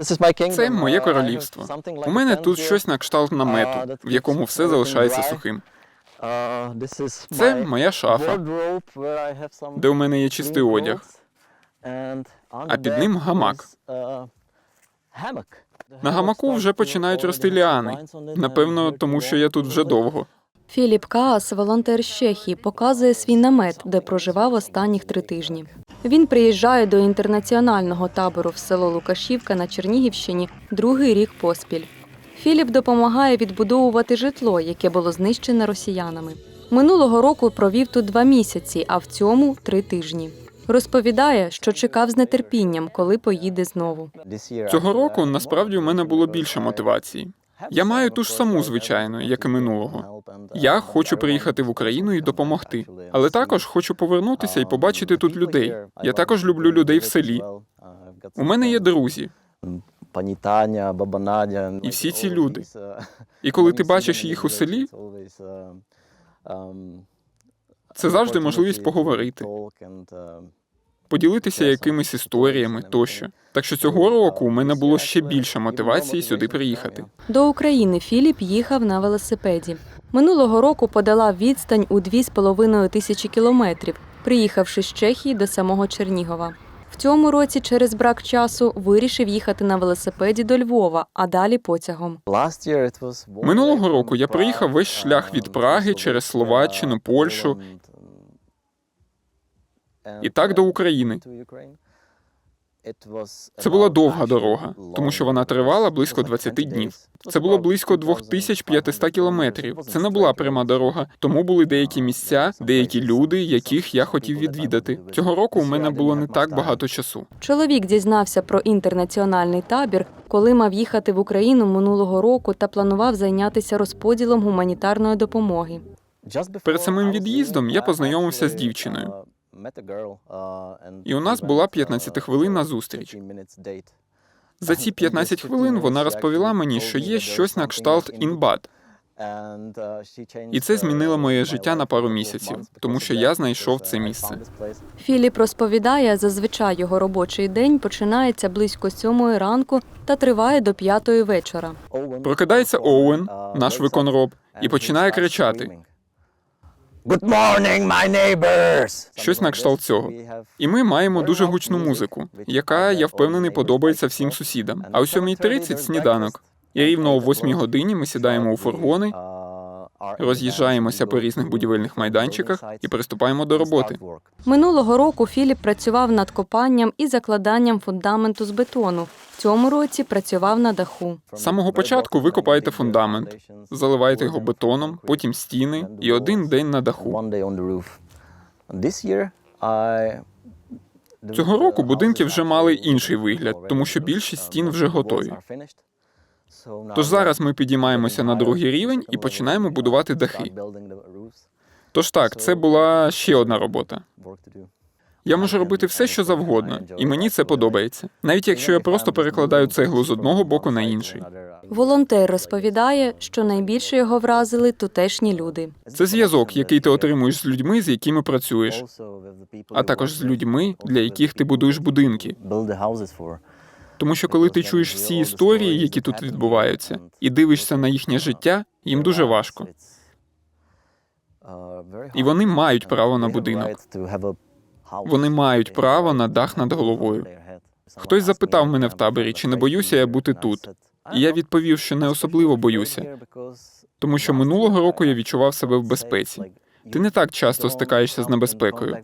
Це моє королівство. У мене тут щось на кшталт намету, в якому все залишається сухим. Це моя шафа, де у мене є чистий одяг. а під ним гамак. На гамаку вже починають рости ліани. Напевно, тому що я тут вже довго. Філіп Каас, волонтер з Чехії, показує свій намет, де проживав останніх три тижні. Він приїжджає до інтернаціонального табору в село Лукашівка на Чернігівщині другий рік поспіль. Філіп допомагає відбудовувати житло, яке було знищене росіянами. Минулого року провів тут два місяці, а в цьому три тижні. Розповідає, що чекав з нетерпінням, коли поїде знову. Цього року насправді у мене було більше мотивації. Я маю ту ж саму, звичайно, як і минулого. Я хочу приїхати в Україну і допомогти, але також хочу повернутися і побачити тут людей. Я також люблю людей в селі. У мене є друзі, Пані Таня, баба Надя. І всі ці люди. і коли ти бачиш їх у селі, це завжди можливість поговорити, поділитися якимись історіями тощо. Так що цього року у мене було ще більше мотивації сюди приїхати. До України Філіп їхав на велосипеді. Минулого року подолав відстань у 2,5 тисячі кілометрів, приїхавши з Чехії до самого Чернігова. В цьому році через брак часу вирішив їхати на велосипеді до Львова, а далі потягом. Минулого року я проїхав весь шлях від Праги через Словаччину, Польщу і так до України. Це була довга дорога, тому що вона тривала близько 20 днів. Це було близько 2500 кілометрів. Це не була пряма дорога, тому були деякі місця, деякі люди, яких я хотів відвідати. Цього року у мене було не так багато часу. Чоловік дізнався про інтернаціональний табір, коли мав їхати в Україну минулого року та планував зайнятися розподілом гуманітарної допомоги. Перед самим від'їздом я познайомився з дівчиною. І у нас була 15-хвилинна зустріч. За ці 15 хвилин вона розповіла мені, що є щось на кшталт інбад. І це змінило моє життя на пару місяців, тому що я знайшов це місце. Філіп розповідає, зазвичай його робочий день починається близько сьомої ранку та триває до п'ятої вечора. Прокидається Оуен, наш виконроб, і починає кричати. Good morning, my neighbors! Щось на кшталт цього. І ми маємо дуже гучну музику, яка, я впевнений, подобається всім сусідам. А о 7.30 сніданок. І рівно о 8 годині ми сідаємо у фургони, роз'їжджаємося по різних будівельних майданчиках і приступаємо до роботи. Минулого року Філіп працював над копанням і закладанням фундаменту з бетону. В цьому році працював на даху. З самого початку ви копаєте фундамент, заливаєте його бетоном, потім стіни і один день на даху. Цього року будинки вже мали інший вигляд, тому що більшість стін вже готові. Тож зараз ми підіймаємося на другий рівень і починаємо будувати дахи. Тож так, це була ще одна робота. Я можу робити все, що завгодно, і мені це подобається, навіть якщо я просто перекладаю цеглу з одного боку на інший. Волонтер розповідає, що найбільше його вразили тутешні люди. Це зв'язок, який ти отримуєш з людьми, з якими працюєш, а також з людьми, для яких ти будуєш будинки. Тому що коли ти чуєш всі історії, які тут відбуваються, і дивишся на їхнє життя, їм дуже важко. І вони мають право на будинок. Вони мають право на дах над головою. Хтось запитав мене в таборі, чи не боюся я бути тут. І я відповів, що не особливо боюся, тому що минулого року я відчував себе в безпеці. Ти не так часто стикаєшся з небезпекою.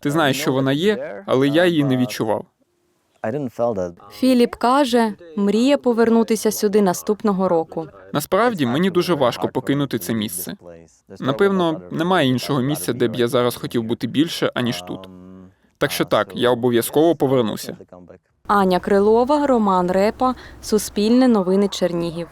Ти знаєш, що вона є, але я її не відчував. Філіп каже, мріє повернутися сюди наступного року. Насправді мені дуже важко покинути це місце. Напевно, немає іншого місця, де б я зараз хотів бути більше, аніж тут. Так що так, я обов'язково повернуся. Аня Крилова, Роман Репа, Суспільне новини Чернігів.